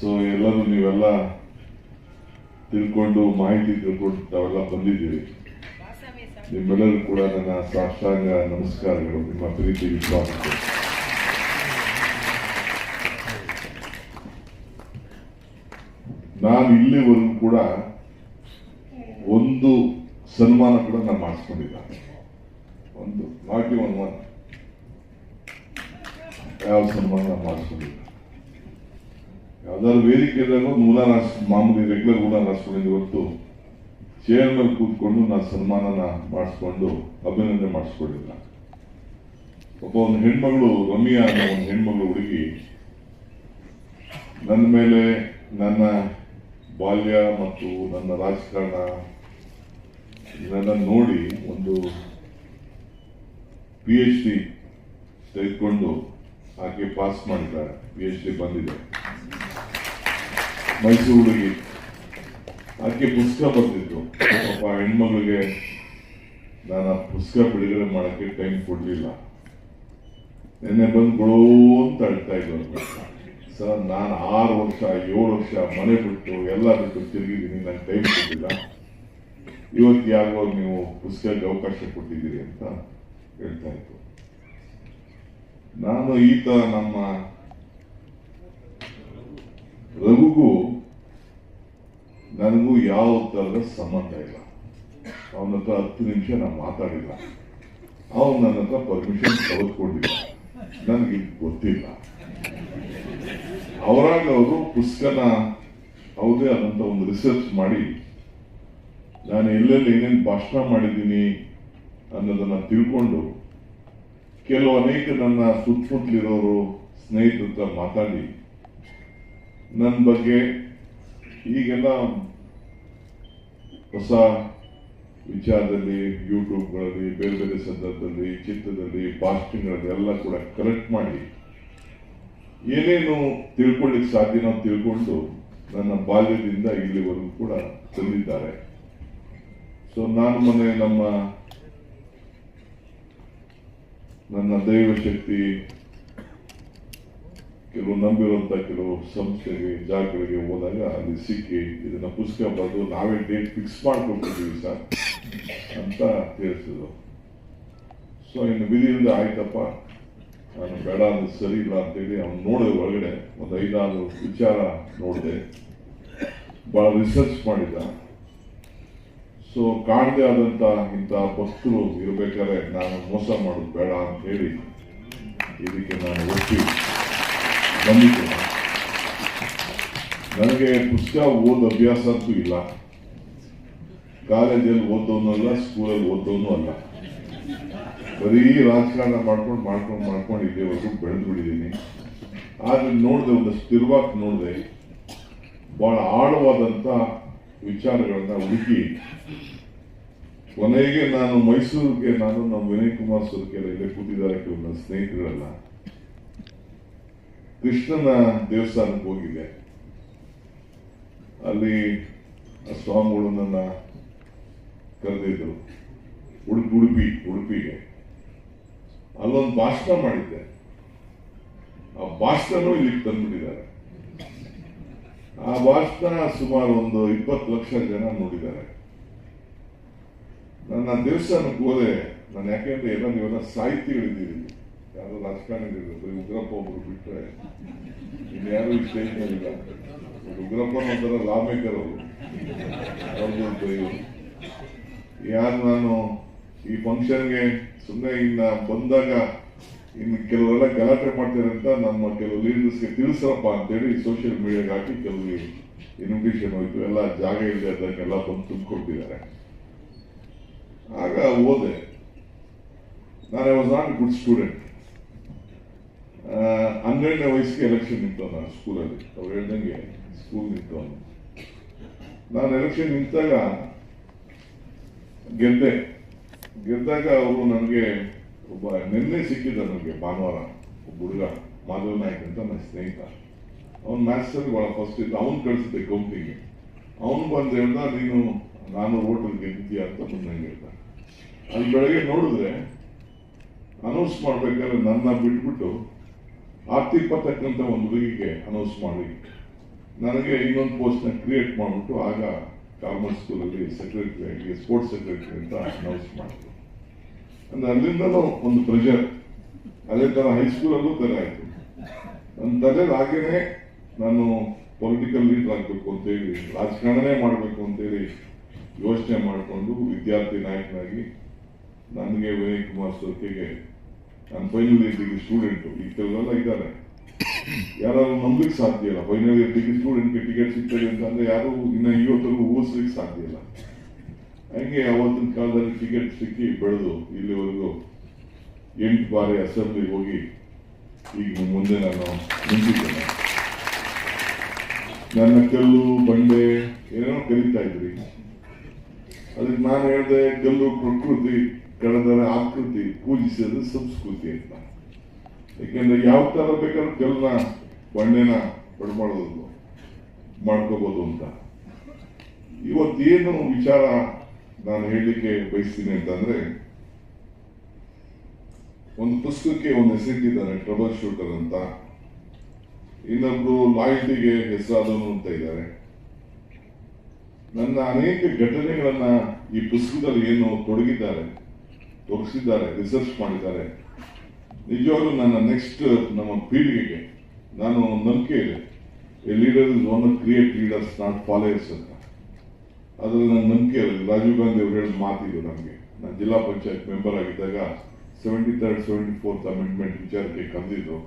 So ಎಲ್ಲರೂ ನೀವೆಲ್ಲ ತಿಳ್ಕೊಂಡು, ಮಾಹಿತಿ ತಿಳ್ಕೊಂಡು ತಾವೆಲ್ಲ ಬಂದಿದ್ದೀರಿ. ನಿಮ್ಮೆಲ್ಲರೂ ಕೂಡ ನನ್ನ ಸಾಷ್ಟಾಂಗ ನಮಸ್ಕಾರಗಳು, ನಿಮ್ಮ ಪ್ರೀತಿ ವಿಶ್ವಾಸ ನಾನು ಇಲ್ಲಿವರೆಗೂ ಕೂಡ ಒಂದು ಸನ್ಮಾನ ಕೂಡ ನಾನು ಮಾಡಿಸ್ಕೊಂಡಿಲ್ಲ ಒಂದು ನಾಟಿ ಒನ್ ಒನ್ ಯಾವ ಸನ್ಮಾನ ಮಾಡಿಸ್ಕೊಂಡಿಲ್ಲ ಯಾವ್ದಾದ್ರು ವೇದಿಕೆ ಇದ್ದಾಗ ಮೂಲ ಮಾಮೂಲಿ ರೆಗ್ಯುಲರ್ ಮೂಲ ನಾಡ್ಸ್ಕೊಂಡಿದ್ದು ಇವತ್ತು ಚೇರ್ ಮೇಲೆ ಕೂತ್ಕೊಂಡು ನಾನು ಸನ್ಮಾನನ ಮಾಡಿಸ್ಕೊಂಡು ಅಭಿನಂದನೆ ಮಾಡಿಸ್ಕೊಂಡಿಲ್ಲ ಒಬ್ಬ ಒಂದು ಹೆಣ್ಮಗಳು, ರಮ್ಯಾ ಅನ್ನೋ ಒಂದು ಹೆಣ್ಮಗಳು ಹುಡುಗಿ, ನನ್ನ ಮೇಲೆ ನನ್ನ ಬಾಲ್ಯ ಮತ್ತು ನನ್ನ ರಾಜಕಾರಣ ಇದನ್ನ ನೋಡಿ ಒಂದು ಪಿ ಎಚ್ ಡಿ ತೆಗೆದುಕೊಂಡು ಆಕೆ ಪಾಸ್ ಮಾಡಿದ್ದಾರೆ ಪಿ ಎಚ್ ಡಿ ಬಂದಿದೆ. ಮೈಸೂರು ಹುಡುಗಿ ಅದಕ್ಕೆ ಪುಸ್ತಕ ಬರ್ತಿತ್ತು. ಪಾಪ ಹೆಣ್ಮಗಳಿಗೆ ನಾನು ಆ ಪುಸ್ತಕ ಬಿಡುಗಡೆ ಮಾಡೋಕ್ಕೆ ಟೈಮ್ ಕೊಡಲಿಲ್ಲ. ನಿನ್ನೆ ಬಂದು ಬಿಡೋ ಅಂತ ಅಳ್ತಾ ಅಂತ ಸರ್, ನಾನು ಆರು ವರ್ಷ, ಏಳು ವರ್ಷ ಮನೆ ಬಿಟ್ಟು ಎಲ್ಲ ಬಿಟ್ಟು ತಿರುಗಿದ್ದೀನಿ ನನಗೆ ಟೈಮ್ ಕೊಟ್ಟಿಲ್ಲ ಇವತ್ತು ಯಾವಾಗ ನೀವು ಪುಸ್ತಕಕ್ಕೆ ಅವಕಾಶ ಕೊಟ್ಟಿದ್ದೀರಿ ಅಂತ ಹೇಳ್ತಾ ಇತ್ತು ನಾನು ಈತ ನಮ್ಮ ರಘುಗೂ ನನಗೂ ಯಾವ ಥರದ ಸಂಬಂಧ ಇಲ್ಲ. ಅವನ ಹತ್ರ ಹತ್ತು ನಿಮಿಷ ನಾನು ಮಾತಾಡಿಲ್ಲ. ಅವನು ನನ್ನ ಹತ್ರ ಪರ್ಮಿಷನ್ ತೆಗೆದುಕೊಂಡಿಲ್ಲ. ನನಗೆ ಗೊತ್ತಿಲ್ಲ. ಅವರಾಗ ಅವರು ಪುಸ್ತಕನ ಅವರೇ ಆದಂಥ ಒಂದು ರಿಸರ್ಚ್ ಮಾಡಿ, ನಾನು ಎಲ್ಲೆಲ್ಲಿ ಏನೇನು ಭಾಷಣ ಮಾಡಿದ್ದೀನಿ ಅನ್ನೋದನ್ನ ತಿಳ್ಕೊಂಡು, ಕೆಲವು ಅನೇಕ ನನ್ನ ಸುತ್ತಮುತ್ತಲಿರೋರು ಸ್ನೇಹಿತರ ಹತ್ರ ಮಾತಾಡಿ ನನ್ನ ಬಗ್ಗೆ ಈಗೆಲ್ಲ ಹೊಸ ವಿಚಾರದಲ್ಲಿ ಯೂಟ್ಯೂಬ್ಗಳಲ್ಲಿ ಬೇರೆ ಬೇರೆ ಸಂದರ್ಭದಲ್ಲಿ, ಚಿತ್ರದಲ್ಲಿ ಭಾಷಣಗಳಲ್ಲಿ ಎಲ್ಲ ಕೂಡ ಕಲೆಕ್ಟ್ ಮಾಡಿ ಏನೇನು ತಿಳ್ಕೊಳ್ಳಿಕ್ಕೆ ಸಾಧ್ಯನೋ ತಿಳ್ಕೊಂಡು ನನ್ನ ಬಾಲ್ಯದಿಂದ ಇಲ್ಲಿವರೆಗೂ ಕೂಡ ತಂದಿದ್ದಾರೆ. ಸೊ ನಾನು ಮೊನ್ನೆ ನಮ್ಮ ನನ್ನ ದೈವ ಶಕ್ತಿ ಕೆಲವು ನಂಬಿರುವಂತ ಕೆಲವು ಸಂಸ್ಥೆಗೆ ಜಾಗಗಳಿಗೆ ಹೋದಾಗ ಅಲ್ಲಿ ಸಿಕ್ಕಿ ಇದನ್ನ ಪುಸ್ತಕ ಬರೆದು ನಾವೇ ಡೇಟ್ ಫಿಕ್ಸ್ ಮಾಡ್ಕೊಟ್ಟಿದ್ದೀವಿ ಸರ್ ಅಂತ ತಿಳಿಸಿದ್ರು. ಸೊ ಇನ್ನು ವಿಧಿಯಿಂದ ಆಯ್ತಪ್ಪ. ನಾನು ಬೇಡ ಅಂದ್ರೆ ಸರಿ, ಇಲ್ಲ ಅಂತೇಳಿ ಅವ್ನು ನೋಡಿದ ಒಳಗಡೆ. ಒಂದು ಐದಾರು ವಿಚಾರ ನೋಡಿದೆ. ಬಹಳ ರಿಸರ್ಚ್ ಮಾಡಿದ ಸೊ ಕಾಣದೇ ಆದಂತ ಇಂಥ ಭಕ್ತರು ಇರಬೇಕಾದ್ರೆ ನಾನು ಮೋಸ ಮಾಡೋದು ಬೇಡ ಅಂತ ಹೇಳಿ ಇದಕ್ಕೆ ನಾನು ಒಪ್ಪಿ ನನಗೆ ಪುಸ್ತಕ ಓದ್ ಅಭ್ಯಾಸ ಅಂತೂ ಇಲ್ಲ. ಕಾಲೇಜಲ್ಲಿ ಓದೋನು ಅಲ್ಲ ಸ್ಕೂಲಲ್ಲಿ ಓದೋನು ಅಲ್ಲ. ಬರೀ ರಾಜಕಾರಣ ಮಾಡ್ಕೊಂಡು ಮಾಡ್ಕೊಂಡು ಮಾಡ್ಕೊಂಡು ಇಲ್ಲಿವರೆಗೂ ಬೆಳೆದು ಬಿಟ್ಟಿದ್ದೀನಿ. ಆದ್ರೆ ನೋಡಿದೆ ಒಂದು ಸ್ಥಿರವಾಗಿ ನೋಡಿದೆ, ಬಹಳ ಆಳವಾದಂತ ವಿಚಾರಗಳನ್ನ ಹುಡುಕಿ, ಕೊನೆಗೆ ನಾನು ಮೈಸೂರಿಗೆ, ನಾನು ನಮ್ಮ ವಿನಯ್ ಕುಮಾರ್ ಸುರ್ಕೆಲ್ಲ ಇಲ್ಲೇ ಕೂತಿದ್ದಾರೆ ಕೆಲವು ನನ್ನ ಸ್ನೇಹಿತರೆಲ್ಲ ಕೃಷ್ಣನ ದೇವಸ್ಥಾನಕ್ಕೆ ಹೋಗಿದ್ದೆ. ಅಲ್ಲಿ ಸ್ವಾಮಿಗಳು ನನ್ನ ಕರೆದಿದ್ರು. ಉಡುಪಿ ಉಡುಪಿ, ಉಡುಪಿಗೆ. ಅಲ್ಲೊಂದು ಭಾಷಣ ಮಾಡಿದ್ದೆ. ಆ ಭಾಷಣನೂ ಇಲ್ಲಿಗೆ ತಂದ್ಬಿಟ್ಟಿದ್ದಾರೆ. ಆ ಭಾಷಣ ಸುಮಾರು ಒಂದು ಇಪ್ಪತ್ತು ಲಕ್ಷ ಜನ ನೋಡಿದ್ದಾರೆ. ನನ್ನ ದೇವಸ್ಥಾನಕ್ಕೆ ಹೋದೆ. ನಾನು ಯಾಕೆಂದ್ರೆ ಎಲ್ಲ ನೀವೆಲ್ಲ ಸಾಹಿತಿಗಳಿದ್ದೀರಿ. ಯಾರು ರಾಜಕಾರಣಿಗಳಿಲ್ಲ ಬರೀ ಉಗ್ರಪ್ಪ ಒಬ್ಬರು ಬಿಟ್ಟರೆ ಇನ್ಯಾರು ಈ ಸ್ಟೇಜ್ನಲ್ಲಿಲ್ಲ ಮೇಲಿಲ್ಲ ಉಗ್ರಪ್ಪ ಒಂಥರ ಲಾಮೇಕರ್ ಅವರು. ಯಾರು ನಾನು ಈ ಫಂಕ್ಷನ್ಗೆ ಸುಮ್ಮನೆ ಇನ್ನ ಬಂದಾಗ ಇನ್ನು ಕೆಲವರೆಲ್ಲ ಗಲಾಟೆ ಮಾಡ್ತಾರೆ ಅಂತ ನಮ್ಮ ಕೆಲವು ಲೀಡರ್ಸ್ಗೆ ತಿಳಿಸಪ್ಪ ಅಂತೇಳಿ ಸೋಷಿಯಲ್ ಮೀಡಿಯಾಗೆ ಹಾಕಿ ಕೆಲವು ಇನ್ವಿಟೇಷನ್ ಹೋಯ್ತು. ಎಲ್ಲ ಜಾಗ ಇಲ್ಲದೆ ಅದಕ್ಕೆಲ್ಲ ಬಂದು ತುಂಬಿಕೊಟ್ಟಿದ್ದಾರೆ. ಆಗ ಓದೆ ನಾನು ವಾಸ್ ನಾಟ್ ಗುಡ್ ಸ್ಟೂಡೆಂಟ್ ಹನ್ನೆರಡನೇ ವಯಸ್ಸಿಗೆ ಎಲೆಕ್ಷನ್ ನಿಂತು ನಾನು ಸ್ಕೂಲಲ್ಲಿ ಅವ್ರು ಹೇಳ್ದಂಗೆ ಸ್ಕೂಲ್ ನಿಂತು. ನಾನು ಎಲೆಕ್ಷನ್ ನಿಂತಾಗ ಗೆದ್ದೆ. ಗೆದ್ದಾಗ ಅವರು ನನಗೆ ಒಬ್ಬ ನಿನ್ನೆ ಸಿಕ್ಕಿದ್ದ ನನಗೆ ಭಾನುವಾರ, ಒಬ್ಬ ಹುಡುಗ, ಮಾಧವ ನಾಯಕ್ ಅಂತ ನನ್ನ ಸ್ನೇಹಿತ. ಅವ್ನು ಮ್ಯಾಥ್ಸಲ್ಲಿ ಭಾಳ ಫಸ್ಟ್ ಇದ್ದ, ಅವ್ನು ಕಳಿಸಿದ್ದೆ ಕೌಂಟಿಗೆ ಅವನು ಬಂದು ಹೇಳ್ದ, ನೀನು, ನಾನು ಓಟಲ್ಲಿ ಗೆದ್ದಿದ್ಯಾ ಅಂತ ಬಂದು ನಂಗೆ ಹೇಳ್ದ. ಅಲ್ಲಿ ಬೆಳಗ್ಗೆ ನೋಡಿದ್ರೆ ಅನೌನ್ಸ್ ಮಾಡಬೇಕಾದ್ರೆ ನನ್ನ ಬಿಟ್ಬಿಟ್ಟು ಆರ್ತಿ ಒಂದು ಹುಡುಗಿಗೆ ಅನೌನ್ಸ್ ಮಾಡಿ. ನನಗೆ ಇನ್ನೊಂದು ಪೋಸ್ಟ್ನ ಕ್ರಿಯೇಟ್ ಮಾಡಿಬಿಟ್ಟು ಆಗ ಕಾಮರ್ಸ್ ಸ್ಕೂಲಲ್ಲಿ ಸೆಕ್ರೆಟರಿ ಆಗಿ ಸ್ಪೋರ್ಟ್ಸ್ ಸೆಕ್ರೆಟರಿ ಅಂತ ಅನೌನ್ಸ್ ಮಾಡಿದ್ರು. ಅಂದ್ರೆ ಅಲ್ಲಿಂದಲೂ ಒಂದು ಪ್ರೆಷರ್ ಅದೇ ಥರ ಹೈಸ್ಕೂಲಲ್ಲೂ ಬೇರೆ ಆಯಿತು. ನನ್ನ ತಲೆ ಹಾಗೇನೆ ನಾನು ಪೊಲಿಟಿಕಲ್ ಲೀಡರ್ ಆಗಬೇಕು ಅಂತೇಳಿ ರಾಜಕಾರಣನೇ ಮಾಡಬೇಕು ಅಂತೇಳಿ ಯೋಚನೆ ಮಾಡಿಕೊಂಡು ವಿದ್ಯಾರ್ಥಿ ನಾಯಕನಾಗಿ ನನಗೆ ವಿನಯ್ ಕುಮಾರ್ ಸೋಕೆಗೆ ನಾನು ಫೈನಲ್ ಇಯರ್ ಡಿಗ್ರಿ ಸ್ಟೂಡೆಂಟು ಈ ಕೆಲವೆಲ್ಲ ಇದ್ದಾರೆ. ಯಾರು ನಂಬಲಿಕ್ಕೆ ಸಾಧ್ಯ ಇಲ್ಲ. ಫೈನಲ್ ಇಯರ್ ಡಿಗ್ರಿ ಸ್ಟೂಡೆಂಟ್ಗೆ ಟಿಕೆಟ್ ಸಿಗ್ತದೆ ಅಂತ ಅಂದ್ರೆ ಯಾರು ಇನ್ನ ಇವತ್ತರೆಗೂ ಊಹಿಸ್ಲಿಕ್ಕೆ ಸಾಧ್ಯ ಇಲ್ಲ. ಹಂಗೆ ಅವತ್ತಿನ ಕಾಲದಲ್ಲಿ ಟಿಕೆಟ್ ಸಿಕ್ಕಿ ಬೆಳೆದು ಇಲ್ಲಿವರೆಗೂ ಎಂಟು ಬಾರಿ ಅಸೆಂಬ್ಲಿ ಹೋಗಿ ಈಗ ಮುಂದೆ ನಾನು ನಿಂತಿದ್ದೇನೆ. ನನ್ನ ಕಲ್ಲು, ಬಂಡೆ ಏನೇನೋ ಕಲಿತಾ ಇದ್ರಿ. ಅದಕ್ಕೆ ನಾನು ಹೇಳಿದೆ ಕಲ್ಲು ಪ್ರಕೃತಿ ಕಳೆದರೆ ಆಕೃತಿ ಪೂಜಿಸಿದ್ರೆ ಸಂಸ್ಕೃತಿ ಅಂತ. ಯಾಕೆಂದ್ರೆ ಯಾವ ತರ ಬೇಕಾದ್ರೂ ಕೆಲವ ಬಣ್ಣೆನ ಪಡ್ಮಾಡೋದು ಮಾಡ್ಕೋಬೋದು ಅಂತ. ಇವತ್ತೇನು ವಿಚಾರ ನಾನು ಹೇಳಲಿಕ್ಕೆ ಬಯಸ್ತೀನಿ ಅಂತಂದ್ರೆ, ಒಂದು ಪುಸ್ತಕಕ್ಕೆ ಒಂದು ಹೆಸರಿಟ್ಟಿದ್ದಾರೆ ಟ್ರಬಲ್ ಶೂಟರ್ ಅಂತ. ಇನ್ನೊಬ್ರು ಲಾಯಲ್ಟಿಗೆ ಹೆಸರಾದನು ಅಂತ ಇದ್ದಾರೆ. ನನ್ನ ಅನೇಕ ಘಟನೆಗಳನ್ನ ಈ ಪುಸ್ತಕದಲ್ಲಿ ಏನು ತೊಡಗಿದ್ದಾರೆ. ತೋರಿಸಿದ್ದಾರೆ ರಿಸರ್ಚ್ ಮಾಡಿದ್ದಾರೆ. ನಿಜವಾಗ್ಲೂ ನನ್ನ ನೆಕ್ಸ್ಟ್ ನಮ್ಮ ಪೀಳಿಗೆಗೆ ನಾನು ನಂಬಿಕೆ ಇದೆ. A leader is one create leaders not followers ಅಂತ. ಅದರ ನನ್ನ ನಂಬಿಕೆ ಇದೆ ರಾಜೀವ್ ಗಾಂಧಿ ಅವರು ಹೇಳಿದ ಮಾತಿದ್ರು ನಮಗೆ ನಾನು ಜಿಲ್ಲಾ ಪಂಚಾಯತ್ ಮೆಂಬರ್ ಆಗಿದ್ದಾಗ seventy third seventy fourth amendment ವಿಚಾರಕ್ಕೆ ಕಂದಿದ್ರು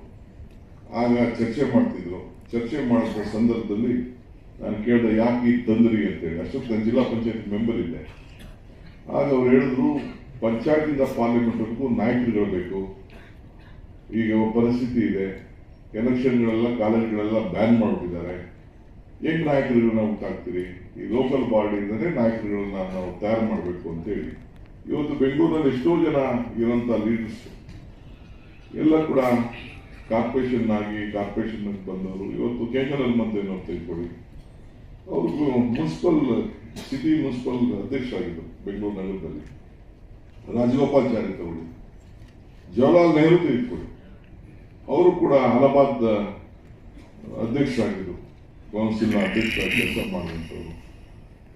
ಆಗ ಚರ್ಚೆ ಮಾಡ್ತಿದ್ರು. ಚರ್ಚೆ ಮಾಡಿದ ಸಂದರ್ಭದಲ್ಲಿ ನಾನು ಕೇಳಿದೆ, ಯಾಕೆ ಈ ತಂದ್ರಿ ಅಂತೇಳಿ. ಅಷ್ಟೊತ್ತು ನಾನು ಜಿಲ್ಲಾ ಪಂಚಾಯತ್ ಮೆಂಬರ್ ಇದ್ದೆ. ಆಗ ಅವ್ರು ಹೇಳಿದ್ರು ಪಂಚಾಯತಿಂದ ಪಾರ್ಲಿಮೆಂಟ್ವರೆಗೂ ನಾಯಕರುಗಳು ಬೇಕು. ಈಗ ಪರಿಸ್ಥಿತಿ ಇದೆ. ಎಲೆಕ್ಷನ್ಗಳೆಲ್ಲ, ಕಾಲೇಜ್ಗಳೆಲ್ಲ ಬ್ಯಾನ್ ಮಾಡಿಬಿಟ್ಟಿದ್ದಾರೆ. ಹೆಂಗ್ ನಾಯಕರುಗಳನ್ನ ಉಂಟಾಗ್ತೀರಿ ಈ ಲೋಕಲ್ ಬಾಡಿ ಇಂದಲೇ ನಾಯಕರುಗಳನ್ನ ನಾವು ತಯಾರು ಮಾಡಬೇಕು ಅಂತೇಳಿ ಇವತ್ತು ಬೆಂಗಳೂರಿನಲ್ಲಿ ಎಷ್ಟೋ ಜನ ಇರುವಂತ ಲೀಡರ್ಸ್ ಎಲ್ಲ ಕೂಡ ಕಾರ್ಪೊರೇಷನ್ ಆಗಿ ಕಾರ್ಪೊರೇಷನ್ ಬಂದವರು. ಇವತ್ತು ಕೇಂದ್ರ ಮಂತ್ರಿ ನಾವು ತೆಗೆದುಕೊಳ್ಳಿ ಅವ್ರಿಗೂ ಮುನ್ಸಿಪಲ್ ಸಿಟಿ ಮುನ್ಸಿಪಲ್ ಅಧ್ಯಕ್ಷ ಆಗಿದ್ದರು ಬೆಂಗಳೂರು ನಗರದಲ್ಲಿ. ರಾಜಗೋಪಾಲ್ಚಾರಿ ತಗೊಳ್ಳಿ ಜವಾಹರಲಾಲ್ ನೆಹರು ತೆಗೆದುಕೊಳ್ಳಿ ಅವರು ಕೂಡ ಅಲಹಾಬಾದ್ ಅಧ್ಯಕ್ಷರಾಗಿದ್ದರು. ಕೌನ್ಸಿಲ್ನ ಅಧ್ಯಕ್ಷ ಕೆಲಸ ಮಾಡಿದಂಥವ್ರು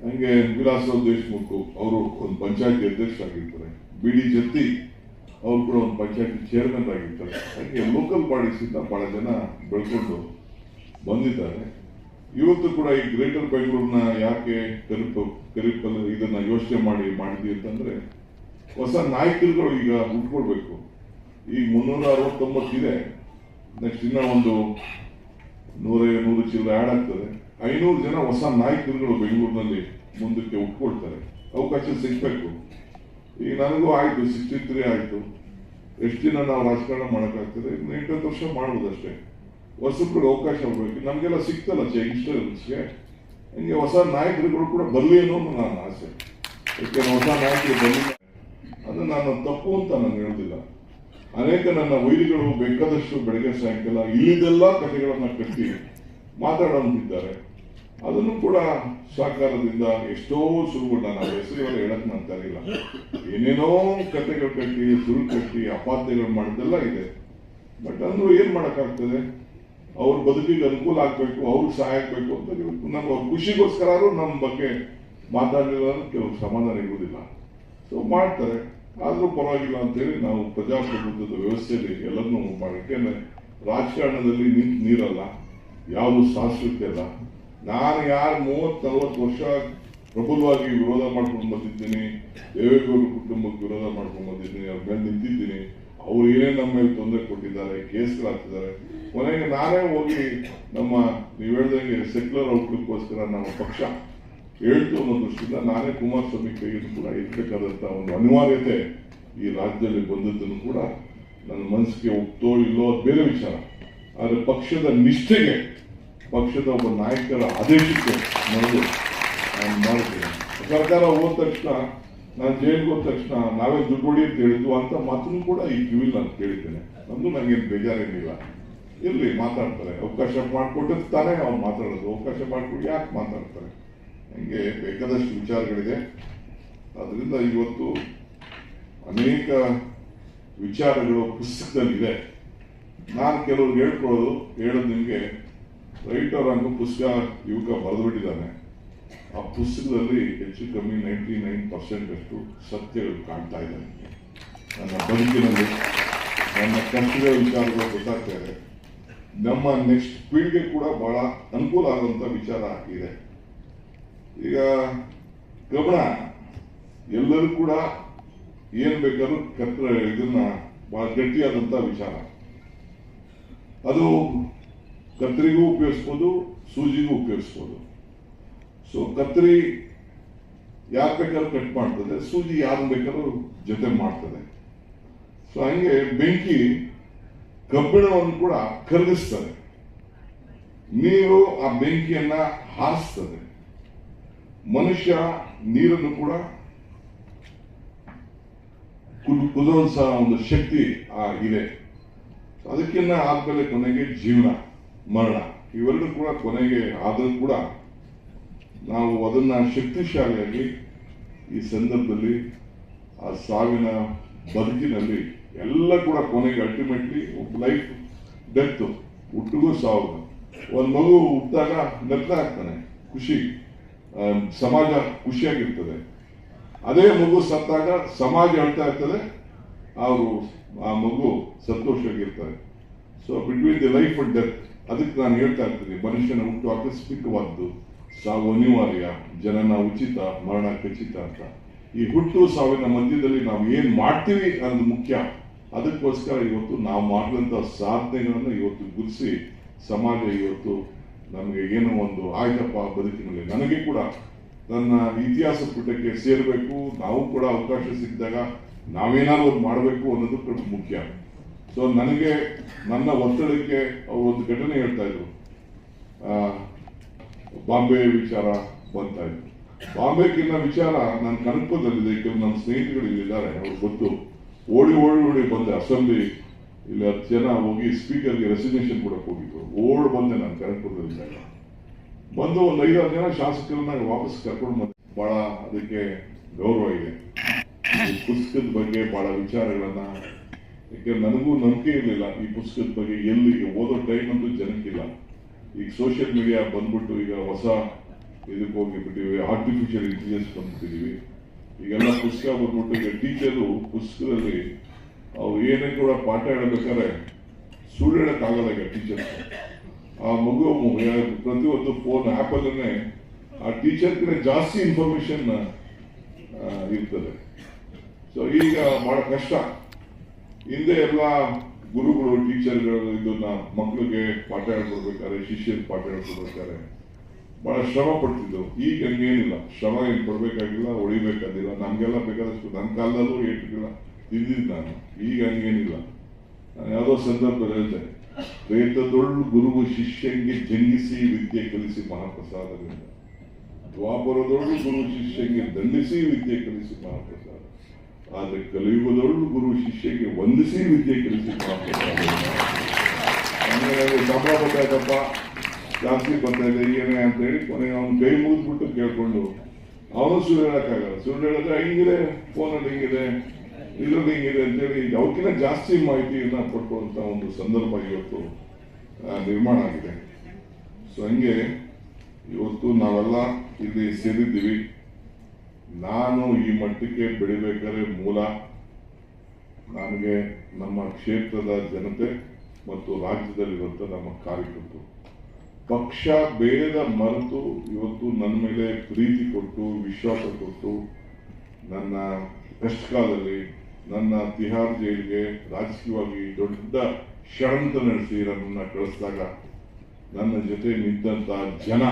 ಹಂಗೆ ವಿಲಾಸರಾವ್ ದೇಶಮುಖ್ ಅವರು ಒಂದು ಪಂಚಾಯತಿ ಅಧ್ಯಕ್ಷರಾಗಿರ್ತಾರೆ. ಬಿ ಡಿ ಜತ್ತಿ ಅವರು ಕೂಡ ಒಂದು ಪಂಚಾಯತಿ ಚೇರ್ಮನ್ ಆಗಿರ್ತಾರೆ. ಹಾಗೆ ಲೋಕಲ್ ಬಾಡೀಸ್ ಭಾಳ ಜನ ಬೆಳ್ಕೊಂಡು ಬಂದಿದ್ದಾರೆ. ಇವತ್ತು ಕೂಡ ಈ ಗ್ರೇಟರ್ ಬೆಂಗಳೂರಿನ ಯಾಕೆ ಕರಿಪ ಕರಿಪಲ್ ಇದನ್ನ ಯೋಚನೆ ಮಾಡಿ ಮಾಡಿದ್ವಿ ಅಂತಂದ್ರೆ ಹೊಸ ನಾಯಕರುಗಳು ಈಗ ಹುಟ್ಕೊಳ್ಬೇಕು ಈಗ ಮುನ್ನೂರ ಅರವತ್ತೊಂಬತ್ತು ಇದೆ ನೆಕ್ಸ್ಟ್ ಇನ್ನ ಒಂದು ನೂರ ನೂರು ಚಿಲ್ಲರೆ ಆಡ್ ಆಗ್ತದೆ. ಐನೂರು ಜನ ಹೊಸ ನಾಯಕರುಗಳು ಬೆಂಗಳೂರಿನಲ್ಲಿ ಮುಂದಕ್ಕೆ ಉಟ್ಕೊಳ್ತಾರೆ. ಅವಕಾಶ ಸಿಗ್ಬೇಕು. ಈಗ ನನಗೂ ಆಯ್ತು ಸಿಕ್ಸ್ಟಿ ತ್ರೀ ಆಯ್ತು. ಎಷ್ಟು ದಿನ ನಾವು ರಾಜಕಾರಣ ಮಾಡೋಕ್ಕಾಗ್ತದೆ? ಇನ್ನು ಎಂಟತ್ತು ವರ್ಷ ಮಾಡ್ಬೋದಷ್ಟೇ. ಹೊಸಬ್ರಿಗೆ ಅವಕಾಶ ಬೇಕು ನಮಗೆಲ್ಲ ಸಿಕ್ತಲ್ಲ ಯಂಗ್ಸ್ಟರ್ಸ್ಗೆ ಹಂಗೆ ಹೊಸ ನಾಯಕರುಗಳು ಕೂಡ ಬರಲಿ ಅನ್ನೋ ನನ್ನ ಆಸೆ. ಯಾಕೆಂದ್ರೆ ಹೊಸ ನಾಯಕರು ಬರಲಿ ಅದು ನಾನು ತಪ್ಪು ಅಂತ ನಾನು ಹೇಳೋದಿಲ್ಲ ಅನೇಕ ನನ್ನ ವೈರಿಗಳು ಬೇಕಾದಷ್ಟು ಬೆಳಗ್ಗೆ ಸಾಯಂಕಾಲ ಇಲ್ಲಿದೆಲ್ಲ ಕಥೆಗಳನ್ನ ಕಟ್ಟಿ ಮಾತಾಡೋಂತಿದ್ದಾರೆ. ಅದನ್ನು ಕೂಡ ಸಹಕಾರದಿಂದ ಎಷ್ಟೋ ಸುರುಗಳು ನಾನು ಹೆಸರುಗಳು ಹೇಳಕ್ ನಾನು ತರಿಲ್ಲ ಏನೇನೋ ಕಥೆಗಳು ಕಟ್ಟಿ, ಸುರು ಕಟ್ಟಿ ಅಪಾಧ್ಯಗಳು ಮಾಡಿದ್ದೆಲ್ಲ ಇದೆ. ಬಟ್ ಅಂದ್ರೂ ಏನ್ ಮಾಡೋಕ್ಕಾಗ್ತದೆ? ಅವ್ರ ಬದುಕಿಗೆ ಅನುಕೂಲ ಆಗ್ಬೇಕು, ಅವ್ರಿಗೆ ಸಹಾಯ ಆಗ್ಬೇಕು ಅಂತ ನಮ್ಮ ಖುಷಿಗೋಸ್ಕರ ನಮ್ಮ ಬಗ್ಗೆ ಮಾತಾಡಲಿಲ್ಲ ಕೆಲವು ಸಮಾಧಾನ ಇರುವುದಿಲ್ಲ. ಸೊ ಮಾಡ್ತಾರೆ. ಆದ್ರೂ ಪರವಾಗಿಲ್ಲ ಅಂತೇಳಿ ನಾವು ಪ್ರಜಾಪ್ರಭುತ್ವದ ವ್ಯವಸ್ಥೆಯಲ್ಲಿ ಎಲ್ಲರನ್ನೂ ಮಾಡಕ್ಕೆ ರಾಜಕಾರಣದಲ್ಲಿ ನಿಂತು ನೀರಲ್ಲ, ಯಾವುದು ಶಾಶ್ವತ ಇಲ್ಲ ನಾನು ಯಾರು ಮೂವತ್ತು ನಲವತ್ತು ವರ್ಷ ಪ್ರಬಲವಾಗಿ ವಿರೋಧ ಮಾಡ್ಕೊಂಡು ಬಂದಿದ್ದೀನಿ ದೇವೇಗೌಡರ ಕುಟುಂಬಕ್ಕೆ ವಿರೋಧ ಮಾಡ್ಕೊಂಡು ಬಂದಿದ್ದೀನಿ, ಅವ್ರ ಮೇಲೆ ನಿಂತಿದ್ದೀನಿ, ಅವ್ರು ಏನೇ ನಮ್ಮ ಮೇಲೆ ತೊಂದರೆ ಕೊಟ್ಟಿದ್ದಾರೆ ಕೇಸ್ಗಳಾಗ್ತಿದ್ದಾರೆ ಕೊನೆಗೆ ನಾನೇ ಹೋಗಿ ನಮ್ಮ, ನೀವು ಹೇಳ್ದಂಗೆ ಸೆಕ್ಯುಲರ್ ಔಟ್ಲುಕ್ಕೋಸ್ಕರ ನಮ್ಮ ಪಕ್ಷ ಹೇಳ್ತು ಅನ್ನೋ ದೃಷ್ಟಿಯಿಂದ ನಾನೇ ಕುಮಾರಸ್ವಾಮಿ ಕೈಯಲ್ಲಿ ಕೂಡ ಇರಬೇಕಾದಂಥ ಒಂದು ಅನಿವಾರ್ಯತೆ ಈ ರಾಜ್ಯದಲ್ಲಿ ಬಂದದ್ದನ್ನು ಕೂಡ ನನ್ನ ಮನಸ್ಸಿಗೆ ಒಪ್ತೋ ಇಲ್ಲೋ ಅದು ಬೇರೆ ವಿಚಾರ. ಆದರೆ ಪಕ್ಷದ ನಿಷ್ಠೆಗೆ, ಪಕ್ಷದ ಒಬ್ಬ ನಾಯಕರ ಆದೇಶಕ್ಕೆ ನನಗೆ ನಾನು ಮಾಡ್ತೇನೆ. ಸರ್ಕಾರ ಹೋದ ತಕ್ಷಣ, ನಾನು ಜೈಲಿಗೆ ಹೋದ ತಕ್ಷಣ ನಾವೇ ದುಡ್ಡು ಅಂತ ಹೇಳಿದ್ವು ಅಂತ ಮಾತನ್ನು ಕೂಡ ಈ ಕಿವಿಲ್ ನಾನು ಕೇಳಿದ್ದೇನೆ. ನಮ್ದು ನನಗೇನು ಬೇಜಾರೇನಿಲ್ಲ. ಇರ್ಲಿ, ಮಾತಾಡ್ತಾರೆ. ಅವಕಾಶ ಮಾಡಿಕೊಟ್ಟು ತಾನೇ ಅವ್ರು ಮಾತಾಡೋದು. ಅವಕಾಶ ಮಾಡಿಕೊಟ್ಟು ಯಾಕೆ ಮಾತಾಡ್ತಾರೆ? ಹಂಗೆ ಬೇಕಾದಷ್ಟು ವಿಚಾರಗಳಿದೆ. ಅದರಿಂದ ಇವತ್ತು ಅನೇಕ ವಿಚಾರಗಳು ಪುಸ್ತಕದಲ್ಲಿದೆ. ನಾನು ಕೆಲವರು ಹೇಳ್ಕೊಳ್ಳೋದು, ಹೇಳೋದು ನಿಮಗೆ. ರೈಟರ್ ಅನ್ನು ಪುಸ್ತಕ ಯುವಕ ಬರೆದುಬಿಟ್ಟಿದ್ದಾನೆ. ಆ ಪುಸ್ತಕದಲ್ಲಿ ಹೆಚ್ಚು ಕಮ್ಮಿ ನೈಂಟಿ ನೈನ್ ಪರ್ಸೆಂಟ್ ಅಷ್ಟು ಸತ್ಯಗಳು ಕಾಣ್ತಾ ಇದೆ ನನ್ನ ಬದುಕಿನಲ್ಲಿ, ನನ್ನ ಕಷ್ಟದ ವಿಚಾರಗಳು ಗೊತ್ತಾಗ್ತಾ ಇದೆ. ನಮ್ಮ ನೆಕ್ಸ್ಟ್ ಪೀಳಿಗೆ ಕೂಡ ಬಹಳ ಅನುಕೂಲ ಆಗುವಂತ ವಿಚಾರ ಇದೆ. ಈಗ ಕಬ್ಬಣ ಎಲ್ಲರೂ ಕೂಡ ಏನ್ ಬೇಕಾದ್ರೂ ಕತ್ರ ಇದನ್ನ ಬಹಳ ಗಟ್ಟಿಯಾದಂತ ವಿಚಾರ. ಅದು ಕತ್ರಿಗೂ ಉಪಯೋಗಿಸ್ಬೋದು, ಸೂಜಿಗೂ ಉಪಯೋಗಿಸ್ಬೋದು. ಸೊ ಕತ್ರಿ ಯಾರು ಬೇಕಾದ್ರೂ ಕಟ್ ಮಾಡ್ತದೆ, ಸೂಜಿ ಯಾರು ಬೇಕಾದ್ರೂ ಜೊತೆ ಮಾಡ್ತದೆ. ಸೊ ಹಂಗೆ ಬೆಂಕಿ ಕಬ್ಬಿಣವನ್ನು ಕೂಡ ಕರಗಿಸ್ತದೆ ನೀರು ಆ ಬೆಂಕಿಯನ್ನ ಹಾರಿಸ್ತದೆ. ಮನುಷ್ಯ ನೀರನ್ನು ಕೂಡ ಕುದ್- ಒಂದು ಶಕ್ತಿ ಇದೆ. ಅದಕ್ಕಿನ್ನ ಆದ್ಮೇಲೆ ಕೊನೆಗೆ ಜೀವನ, ಮರಣ. ಇವೆರಡೂ ಕೂಡ ಕೊನೆಗೆ ಆದರೂ ಕೂಡ ನಾವು ಅದನ್ನ ಶಕ್ತಿಶಾಲಿಯಾಗಿ ಈ ಸಂದರ್ಭದಲ್ಲಿ, ಆ ಸಾವಿನ ಬದುಕಿನಲ್ಲಿ ಎಲ್ಲ ಕೂಡ ಕೊನೆಗೆ ಅಲ್ಟಿಮೇಟ್ಲಿ ಲೈಫ್ ಡೆತ್ ಹುಟ್ಟಿಗೂ ಸಾವು. ಒಂದು ಮಗು ಹುಟ್ಟಿದಾಗ ನಗ್ತಾ ಆಗ್ತಾನೆ, ಖುಷಿ. ಸಮಾಜ ಖುಷಿಯಾಗಿರ್ತದೆ. ಅದೇ ಮಗು ಸತ್ತಾಗ ಸಮಾಜ ಹೇಳ್ತಾ ಇರ್ತದೆ, ಅವರು ಆ ಮಗು ಸಂತೋಷವಾಗಿರ್ತಾರೆ. So between the life and death ಅದಕ್ಕೆ ನಾನು ಹೇಳ್ತಾ ಇರ್ತೀನಿ, ಮನುಷ್ಯನ ಹುಟ್ಟು ಆಕಸ್ಮಿಕವಾದ್ದು ಸಾವು ಅನಿವಾರ್ಯ, ಜನನ ಉಚಿತ, ಮರಣ ಖಚಿತ ಅಂತ. ಈ ಹುಟ್ಟು ಸಾವಿನ ಮಧ್ಯದಲ್ಲಿ ನಾವು ಏನ್ ಮಾಡ್ತೀವಿ ಅನ್ನೋದು ಮುಖ್ಯ. ಅದಕ್ಕೋಸ್ಕರ ಇವತ್ತು ನಾವು ಮಾಡಿದಂತ ಸಾಧನೆಗಳನ್ನು ಇವತ್ತು ಗುರುಸಿ ಸಮಾಜ ಇವತ್ತು ನಮಗೆ ಏನೋ ಒಂದು ಆಯ್ತಪ್ಪ ಬದುಕಿನಲ್ಲಿ. ನನಗೆ ಕೂಡ ನನ್ನ ಇತಿಹಾಸ ಪುಟಕ್ಕೆ ಸೇರಬೇಕು, ನಾವು ಕೂಡ ಅವಕಾಶ ಸಿಕ್ಕಿದಾಗ ನಾವೇನಾದ್ರು ಮಾಡಬೇಕು ಅನ್ನೋದು ಮುಖ್ಯ. ಸೊ ನನಗೆ ನನ್ನ ಒತ್ತಡಕ್ಕೆ ಅವರು ಒಂದು ಘಟನೆ ಹೇಳ್ತಾ ಇದ್ರು. ಬಾಂಬೆ ವಿಚಾರ ಬಂತಾ ಇದ್ರು ಬಾಂಬೆಗಿನ್ನ ವಿಚಾರ ನನ್ನ ಕನಪದಲ್ಲಿದೆ ಕೆಲವು ನನ್ನ ಸ್ನೇಹಿತರು ಇಲ್ಲಿದ್ದಾರೆ, ಅವ್ರು ಗೊತ್ತು. ಓಡಿ ಓಡಿ ಓಡಿ ಬಂದೆ, ಅಸೆಂಬ್ಲಿ ಇಲ್ಲಿ ಹತ್ತು ಜನ ಹೋಗಿ ಸ್ಪೀಕರ್ಗೆ ರೆಸಿಗ್ನೇಷನ್ ಕೊಡಕ್ಕೆ ಹೋಗಿದ್ರು. ಓಡ್ ಬಂದೆ ನಾನು ಕರೆಕ್ಟ್ ಬಂದು ಒಂದು ಐದಾರು ಜನ ಶಾಸಕರನ್ನ ವಾಪಸ್ ಕರ್ಕೊಂಡು ಬಂದ. ಬಹಳ ಅದಕ್ಕೆ ಗೌರವ ಇದೆ. ಪುಸ್ತಕದ ಬಗ್ಗೆ ಬಹಳ ವಿಚಾರಗಳನ್ನ ಯಾಕೆಂದ್ರೆ ನನಗೂ ನಂಬಿಕೆ ಇರಲಿಲ್ಲ ಈ ಪುಸ್ತಕದ ಬಗ್ಗೆ ಎಲ್ಲಿ ಓದೋ ಟೈಮ್ ಅಂತೂ ಜನಕ್ಕಿಲ್ಲ. ಈಗ ಸೋಷಿಯಲ್ ಮೀಡಿಯಾ ಬಂದ್ಬಿಟ್ಟು ಈಗ ಹೊಸ ಇದಕ್ಕೆ ಹೋಗಿಬಿಟ್ಟಿವಿ ಆರ್ಟಿಫಿಷಿಯಲ್ ಇಂಟೆಲಿಜೆನ್ಸ್ ಬಂದ್ಬಿಟ್ಟಿದೀವಿ ಈಗೆಲ್ಲ ಪುಸ್ತಕ ಬಂದ್ಬಿಟ್ಟು ಈಗ ಟೀಚರು ಪುಸ್ತಕದಲ್ಲಿ ಅವ್ರು ಏನೇ ಕೂಡ ಪಾಠ ಹೇಳಬೇಕಾದ್ರೆ ಸುಳ್ಳು ಹೇಳಕ್ಕಾಗಲ್ಲ ಈಗ ಟೀಚರ್ಸ್ ಆ ಮಗು ಪ್ರತಿಯೊಂದು ಫೋನ್ ಆ್ಯಪಲ್ಲೇ ಆ ಟೀಚರ್ಗಿಂತ ಜಾಸ್ತಿ ಇನ್ಫಾರ್ಮೇಶನ್ ಇರ್ತದೆ. ಸೊ ಈಗ ಬಹಳ ಕಷ್ಟ. ಹಿಂದೆ ಎಲ್ಲ ಗುರುಗಳು ಟೀಚರ್ಗಳು ಇದನ್ನ ಮಕ್ಕಳಿಗೆ ಪಾಠ ಹೇಳ್ಕೊಡ್ಬೇಕಾದ್ರೆ, ಶಿಷ್ಯರಿಗೆ ಪಾಠ ಹೇಳ್ಕೊಡ್ಬೇಕಾದ್ರೆ ಬಹಳ ಶ್ರಮ ಪಡ್ತಿದ್ದವು ಈಗ ಹಂಗೇನಿಲ್ಲ. ಶ್ರಮ ಏನು ಕೊಡ್ಬೇಕಾಗಿಲ್ಲ ಹೊಡಿಬೇಕಾದಿಲ್ಲ ನಮ್ಗೆಲ್ಲ ಬೇಕಾದಷ್ಟು ನನ್ನ ಕಾಲದಲ್ಲೂ ಏಟಿಲ್ಲ ತಿಂದಿದ್ದು ನಾನು. ಈಗ ಹಂಗೇನಿಲ್ಲ. ನಾನು ಯಾವುದೋ ಸಂದರ್ಭದಲ್ಲಿ ರೈತ ಪ್ರೇತದೊಳ್ಳು ಗುರುವು ಶಿಷ್ಯಂಗೆ ಜಂಗಿಸಿ ವಿದ್ಯೆ ಕಲಿಸಿ ಮಹಾಪ್ರಸಾದದಿಂದ. ದ್ವಾಪರದೊಳ್ಳು ಗುರು ಶಿಷ್ಯಂಗೆ ದಂಡಿಸಿ ವಿದ್ಯೆ ಕಲಿಸಿ ಮಹಾಪ್ರಸಾದ. ಆದ್ರೆ ಕಲಿಯುಗದೊಳ್ಳು ಗುರು ಶಿಷ್ಯಗೆ ವಂದಿಸಿ ವಿದ್ಯೆ ಕಲಿಸಿ ಮಹಾಪ್ರಸಾದ ಗೊತ್ತಾಯ್ತಪ್ಪ ಜಾಸ್ತಿ ಬರ್ತಾ ಇದೆ ಏನೇ ಅಂತ ಹೇಳಿ ಕೊನೆಗೆ ಅವನು ಕೈ ಮುಗಿದ್ಬಿಟ್ಟು ಕೇಳ್ಕೊಂಡು, ಅವನು ಸುಳ್ಳು ಹೇಳೋಕ್ಕಾಗಲ್ಲ. ಸುಳ್ಳು ಹೇಳಿದ್ರೆ, ಹಿಂಗಿದೆ ಫೋನಲ್ಲಿ ಹಿಂಗಿದೆ. ಇದ್ರಲ್ಲಿ ಹಿಂಗಿದೆ ಅಂತೇಳಿ ಯಾವಕ್ಕಿಂತ ಜಾಸ್ತಿ ಮಾಹಿತಿಯನ್ನ ಕೊಟ್ಟುವಂತ ಒಂದು ಸಂದರ್ಭ ಇವತ್ತು ನಿರ್ಮಾಣ ಆಗಿದೆ. ಸೊ ಹಂಗೆ ಇವತ್ತು ನಾವೆಲ್ಲ ಇಲ್ಲಿ ಸೇರಿದ್ದೀವಿ. ನಾನು ಈ ಮಟ್ಟಕ್ಕೆ ಬೆಳಿಬೇಕಾದ್ರೆ ಮೂಲ, ನನಗೆ ನಮ್ಮ ಕ್ಷೇತ್ರದ ಜನತೆ ಮತ್ತು ರಾಜ್ಯದಲ್ಲಿರುವಂಥ ನಮ್ಮ ಕಾರ್ಯಕರ್ತರು. ಪಕ್ಷ ಭೇದ ಮರೆತು ಇವತ್ತು ನನ್ನ ಮೇಲೆ ಪ್ರೀತಿ ಕೊಟ್ಟು, ವಿಶ್ವಾಸ ಕೊಟ್ಟು ನನ್ನ ಕಷ್ಟಕಾಲದಲ್ಲಿ ನನ್ನ ತಿಹಾರ್ ಜೈಲಿಗೆ ರಾಜಕೀಯವಾಗಿ ದೊಡ್ಡ ಷಡಂತ್ರ ನಡೆಸಿ ನನ್ನನ್ನು ಕಳಿಸಿದಾಗ ನನ್ನ ಜೊತೆ ನಿಂತ ಜನ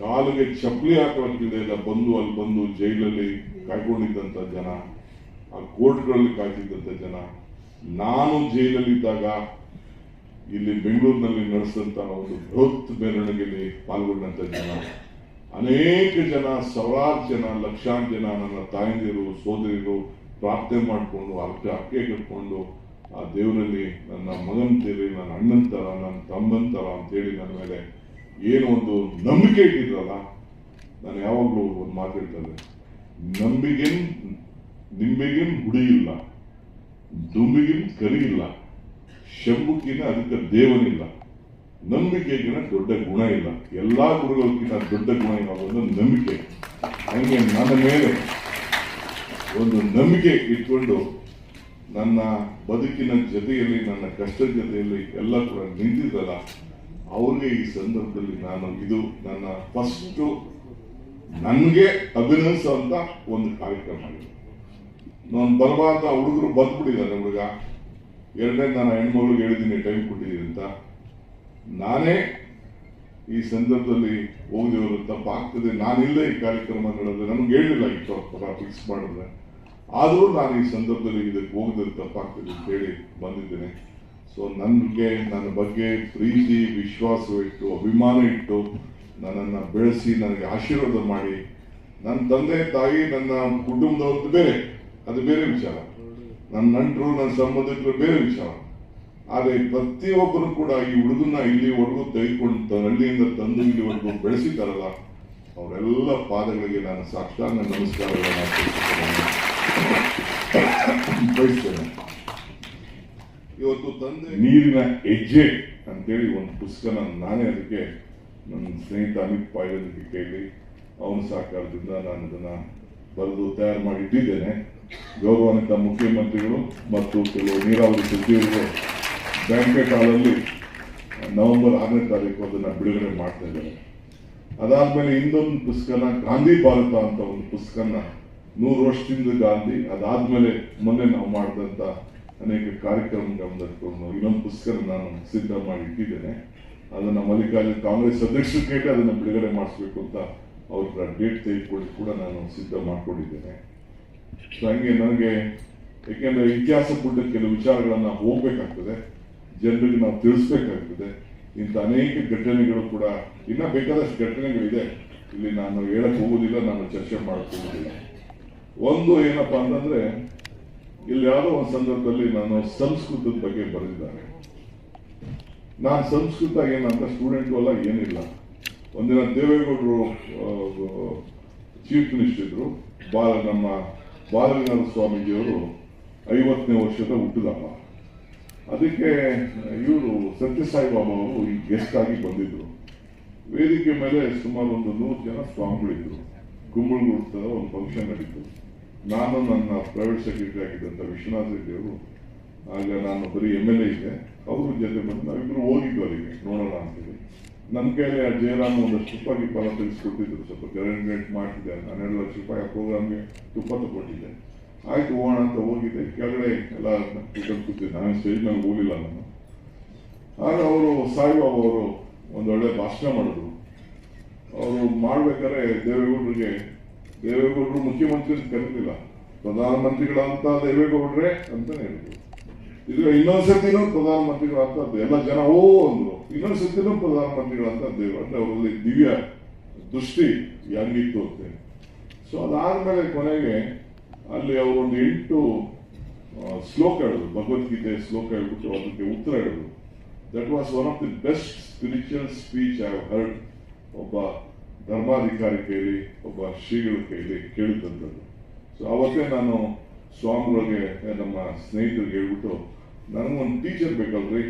ಕಾಲಿಗೆ ಚಪ್ಪಲಿ ಹಾಕೋಕ್ಕಿದೆ ಬಂದು ಅಲ್ಲಿ ಬಂದು ಜೈಲಲ್ಲಿ ಕಾಯ್ಕೊಂಡಿದ್ದಂಥ ಜನ, ಆ ಕೋರ್ಟ್ಗಳಲ್ಲಿ ಕಾಯ್ತಿದ್ದಂಥ ಜನ. ನಾನು ಜೈಲಲ್ಲಿದ್ದಾಗ ಇಲ್ಲಿ ಬೆಂಗಳೂರಿನಲ್ಲಿ ನಡೆಸಿದಂತಹ ಒಂದು ಬೃಹತ್ ಮೆರವಣಿಗೆಯಲ್ಲಿ ಪಾಲ್ಗೊಂಡಂತ ಜನ. ಅನೇಕ ಜನ, ಸಾವಿರಾರು ಜನ ಲಕ್ಷಾಂತರ ಜನ ನನ್ನ ತಾಯಂದಿರು ಸೋದರಿರು ಪ್ರಾರ್ಥನೆ ಮಾಡಿಕೊಂಡು ಅರ್ಕೆ ಅಕ್ಕೆ ಕಟ್ಕೊಂಡು ಆ ದೇವರಲ್ಲಿ ನನ್ನ ಮಗನ ತೀರಿ ನನ್ನ ಅಣ್ಣನ ಥರ ನನ್ನ ತಮ್ಮನ ಥರ ಅಂತೇಳಿ ನನ್ನ ಮೇಲೆ ಏನು ಒಂದು ನಂಬಿಕೆ ಇಟ್ಟಿದ್ರಲ್ಲ, ನಾನು ಯಾವಾಗಲೂ ಒಂದು ಮಾತು ಹೇಳ್ತೇನೆ ನಂಬಿಗೆನ್ ನಿಂಬೆಗಿನ್ ಹುಡಿಯಿಲ್ಲ, ದುಂಬಿಗಿನ್ ಕರಿ ಇಲ್ಲ ಶಂಭುಕಿನ ಅದಕ್ಕೆ ದೇವನಿಲ್ಲ ನಂಬಿಕೆಗಿನ ದೊಡ್ಡ ಗುಣ ಇಲ್ಲ. ಎಲ್ಲಾ ಗುರುಗಳಿಗಿಂತ ದೊಡ್ಡ ಗುಣ ಯಾವುದು ನಂಬಿಕೆ. ಹಂಗೆ ನನ್ನ ಮೇಲೆ ಒಂದು ನಂಬಿಕೆ ಇಟ್ಕೊಂಡು ನನ್ನ ಬದುಕಿನ ಜೊತೆಯಲ್ಲಿ, ನನ್ನ ಕಷ್ಟದ ಜೊತೆಯಲ್ಲಿ ಎಲ್ಲ ಕೂಡ ನಿಂತಿದ್ದಲ್ಲ, ಅವ್ರಿಗೆ ಈ ಸಂದರ್ಭದಲ್ಲಿ ನಾನು ಇದು ನನ್ನ ಫಸ್ಟ್ ನನಗೆ ಅಭಿನಯಿಸುವಂತ ಒಂದು ಕಾರ್ಯಕ್ರಮ ಇದು ನಾನು ಬರಬಾರ್ದ ಹುಡುಗರು ಬಂದ್ಬಿಟ್ಟಿದ್ದಾರೆ ಹುಡುಗ. ಎರಡನೇ ನಾನು ಹೆಣ್ಮಗಳಿಗೆ ಹೇಳಿದ್ದೀನಿ ಟೈಮ್ ಕೊಟ್ಟಿದ್ದೀನಿ ಅಂತ. ನಾನೇ ಈ ಸಂದರ್ಭದಲ್ಲಿ ಹೋಗಿದವರು ತಪ್ಪಾಗ್ತದೆ ನಾನಿಲ್ಲ ಈ ಕಾರ್ಯಕ್ರಮಗಳಲ್ಲಿ ನಮ್ಗೆ ಹೇಳಿಲ್ಲ ಈ ಪರ ಫಿಕ್ಸ್ ಮಾಡಿದ್ರೆ. ಆದರೂ ನಾನು ಈ ಸಂದರ್ಭದಲ್ಲಿ ಇದಕ್ಕೆ ಹೋಗಿದ್ರೆ ತಪ್ಪಾಗ್ತದೆ ಅಂತ ಹೇಳಿ ಬಂದಿದ್ದೇನೆ. ಸೊ ನನಗೆ, ನನ್ನ ಬಗ್ಗೆ ಪ್ರೀತಿ, ವಿಶ್ವಾಸ ಇಟ್ಟು, ಅಭಿಮಾನ ಇಟ್ಟು ನನ್ನನ್ನು ಬೆಳೆಸಿ, ನನಗೆ ಆಶೀರ್ವಾದ ಮಾಡಿ ನನ್ನ ತಂದೆ, ತಾಯಿ, ನನ್ನ ಕುಟುಂಬದವ್ರದ್ದು ಬೇರೆ. ಅದು ಬೇರೆ ವಿಚಾರ. ನನ್ನ ನಂಟರು ನನ್ನ ಸಂಬಂಧಿಕರು ಬೇರೆ ವಿಚಾರ. ಆದರೆ ಪ್ರತಿಯೊಬ್ಬರು ಕೂಡ ಈ ಹುಡುಗನ ಇಲ್ಲಿವರೆಗೂ ತೆಗೆದುಕೊಂಡು ಹಳ್ಳಿಯಿಂದ ತಂದು ಇಲ್ಲಿವರೆಗೂ ಬೆಳೆಸಿದ್ದಾರಲ್ಲ, ಅವರೆಲ್ಲ ಪಾದಗಳಿಗೆ ನಾನು ಸಾಷ್ಟಾಂಗ ನಮಸ್ಕಾರಗಳನ್ನು. ಬಯಸ್ತೇನೆ ಇವತ್ತು ತಂದೆ ನೀರಿನ ಹೆಜ್ಜೆ ಅಂತೇಳಿ ಒಂದು ಪುಸ್ತಕನ ನಾನೇ ಅದಕ್ಕೆ ನನ್ನ ಸ್ನೇಹಿತ ಅಮಿತ್ ಪಾಯ್ಲನಿಗೆ ಕೈಲಿ ಅವನ ಸಹಕಾರದಿಂದ ನಾನು ಅದನ್ನ ಬರೆದು ತಯಾರು ಮಾಡಿ ಇಟ್ಟಿದ್ದೇನೆ ಗೌರವಾನ್ವಿತ ಮುಖ್ಯಮಂತ್ರಿಗಳು ಮತ್ತು ಕೆಲವು ನೀರಾವರಿ ಸಚಿವರಿಗೆ ಹಾಲಲ್ಲಿ ನವೆಂಬರ್ ಆರನೇ ತಾರೀಕು ಅದನ್ನು ಬಿಡುಗಡೆ ಮಾಡ್ತಾ ಇದ್ದಾರೆ. ಅದಾದಮೇಲೆ ಇನ್ನೊಂದು ಪುಸ್ತಕನ ಗಾಂಧಿ ಭಾರತ ಅಂತ ಒಂದು ಪುಸ್ತಕನ ನೂರು ವರ್ಷದಿಂದ ಗಾಂಧಿ, ಅದಾದ್ಮೇಲೆ ಮೊನ್ನೆ ನಾವು ಮಾಡಿದಂತ ಅನೇಕ ಕಾರ್ಯಕ್ರಮ ಗಮನಿಟ್ಕೊಂಡು ಇನ್ನೊಂದು ಪುಸ್ತಕ ನಾನು ಸಿದ್ಧ ಮಾಡಿ ಇಟ್ಟಿದ್ದೇನೆ. ಅದನ್ನ ಮಲ್ಲಿಕಾರ್ಜುನ ಕಾಂಗ್ರೆಸ್ ಅಧ್ಯಕ್ಷರು ಕೇಳಿ ಅದನ್ನ ಬಿಡುಗಡೆ ಮಾಡಿಸ್ಬೇಕು ಅಂತ ಅವ್ರ ಡೇಟ್ ತೆಗೆದುಕೊಂಡು ಕೂಡ ನಾನು ಸಿದ್ಧ ಮಾಡಿಕೊಂಡಿದ್ದೇನೆ. ಸೊ ಹಂಗೆ ನನಗೆ, ಏಕೆಂದರೆ ಇತಿಹಾಸ ಬುಡ್ಡ ಕೆಲವು ವಿಚಾರಗಳನ್ನ ಹೋಗ್ಬೇಕಾಗ್ತದೆ. ಜನರಿಗೆ ನಾವು ತಿಳಿಸ್ಬೇಕಾಗ್ತದೆ ಇಂಥ ಅನೇಕ ಘಟನೆಗಳು ಕೂಡ ಇನ್ನ ಬೇಕಾದಷ್ಟು ಘಟನೆಗಳಿದೆ. ಇಲ್ಲಿ ನಾನು ಹೇಳಕ್ ಹೋಗುದಿಲ್ಲ, ನಾನು ಚರ್ಚೆ ಮಾಡ್ತೀನಿ ಒಂದು ಏನಪ್ಪಾ ಅಂತಂದ್ರೆ, ಇಲ್ಲಿ ಯಾವುದೋ ಒಂದು ಸಂದರ್ಭದಲ್ಲಿ ನಾನು ಸಂಸ್ಕೃತದ ಬಗ್ಗೆ ಬರೆದಿದ್ದಾರೆ. ನಾನು ಸಂಸ್ಕೃತ ಏನಂತ ಸ್ಟೂಡೆಂಟ್ ಅಲ್ಲ, ಏನಿಲ್ಲ. ಒಂದಿನ ದೇವೇಗೌಡರು ಚೀಫ್ ಮಿನಿಸ್ಟರ್ ಇದ್ರು ಬಾಲ ನಮ್ಮ ಬಾಲಗಂಗಾಧರ ಸ್ವಾಮೀಜಿಯವರು ಐವತ್ತನೇ ವರ್ಷದ ಹುಟ್ಟಿದಪ್ಪ. ಅದಕ್ಕೆ ಇವರು ಸತ್ಯ ಸಾಯಿಬಾಬಾ ಅವರು ಈ ಗೆಸ್ಟ್ ಆಗಿ ಬಂದಿದ್ರು. ವೇದಿಕೆ ಮೇಲೆ ಸುಮಾರು ಒಂದು ನೂರು ಜನ ಸ್ವಾಮಿಗಳಿದ್ರು. ಕುಂಬಳಗುಡ್ತದ ಒಂದು ಫಂಕ್ಷನ್ ನಡೀತು. ನಾನು ನನ್ನ ಪ್ರೈವೇಟ್ ಸೆಕ್ರೆಟರಿ ಆಗಿದ್ದಂಥ ವಿಶ್ವನಾಥ್ ರೆಡ್ಡಿ ಅವರು, ಆಗ ನಾನು ಬರೀ ಎಂ ಎಲ್ ಎ ಇದ್ದೆ. ಅವರು ಜೊತೆ ಬಂದು ನಾವಿಬ್ರು ಹೋಗಿದ್ದು ಅಲ್ಲಿಗೆ, ನೋಡೋಣ ಅಂತೇಳಿ. ನನ್ನ ಕೈಯಲ್ಲಿ ಆ ಜಯರಾಮ್ ಒಂದಷ್ಟು ರೂಪಾಯಿ ಫಲ ತಿಳಿಸ್ಕೊಟ್ಟಿದ್ರು ಸ್ವಲ್ಪ ಗ್ಯಾರಂಟಿ ಮಾಡ್ತಿದ್ದೆ ಹನ್ನೆರಡು ಲಕ್ಷ ರೂಪಾಯಿ ಆ ಪ್ರೋಗ್ರಾಮ್ಗೆ ತುಪ್ಪ ತಗೊಟ್ಟಿದ್ದೆ ಆಯ್ತು ಹೋಗೋಣ ಅಂತ ಹೋಗಿದ್ದೆ ಕೆಳಗಡೆ ಎಲ್ಲ ಕೂತಿದ್ದೆ ನಾನು ಸ್ಟೇಜ್ ಮೇಲೆ ಹೋಗಿಲ್ಲ ನಾನು. ಆಗ ಅವರು ಸಾಯಿಬಾಬಾ ಅವರು ಒಂದು ಒಳ್ಳೆ ಭಾಷಣ ಮಾಡಿದ್ರು. ಅವರು ಮಾಡ್ಬೇಕಾದ್ರೆ ದೇವೇಗೌಡರಿಗೆ, ದೇವೇಗೌಡರು ಮುಖ್ಯಮಂತ್ರಿ ಅಂತ ಕರೀಲಿಲ್ಲ. ಪ್ರಧಾನಮಂತ್ರಿಗಳಂತ ದೇವೇಗೌಡ್ರೆ ಅಂತ ಹೇಳಿದ್ರು. ಇದು ಇನ್ನೊಂದ್ಸತಿನೂ ಪ್ರಧಾನಮಂತ್ರಿಗಳಂತ ಎಲ್ಲ ಜನ, ಓ, ಅಂದ್ರು. ಇನ್ನೊಂದ್ಸತಿನೂ ಪ್ರಧಾನಮಂತ್ರಿಗಳಂತ ದೇವ ಅಂದ್ರೆ ಅವರಲ್ಲಿ ದಿವ್ಯ ದೃಷ್ಟಿ ಹೆಂಗಿತ್ತು ಅಂತ ಸೊ ಅದಾದ್ಮೇಲೆ ಕೊನೆಗೆ ಅಲ್ಲಿ ಅವರು ಒಂದು ಎಂಟು ಶ್ಲೋಕ ಹೇಳಿದ್ರು. ಭಗವದ್ಗೀತೆ ಶ್ಲೋಕ ಹೇಳ್ಬಿಟ್ಟು ಅದಕ್ಕೆ ಉತ್ತರ ಹೇಳಿದ್ರು. That was one of the best spiritual speech I heard ಒಬ್ಬ ಧರ್ಮಾಧಿಕಾರಿ ಕೈಲಿ ಒಬ್ಬ ಶ್ರೀಗಳ ಕೈಲಿ ಕೇಳಿದಂಥದ್ದು. ಸೊ ಅವತ್ತೇ ನಾನು ಸ್ವಾಮಿಗಳಿಗೆ, ನಮ್ಮ ಸ್ನೇಹಿತರಿಗೆ ಹೇಳ್ಬಿಟ್ಟು ನನಗೊಂದು ಟೀಚರ್ ಬೇಕಲ್ರಿ?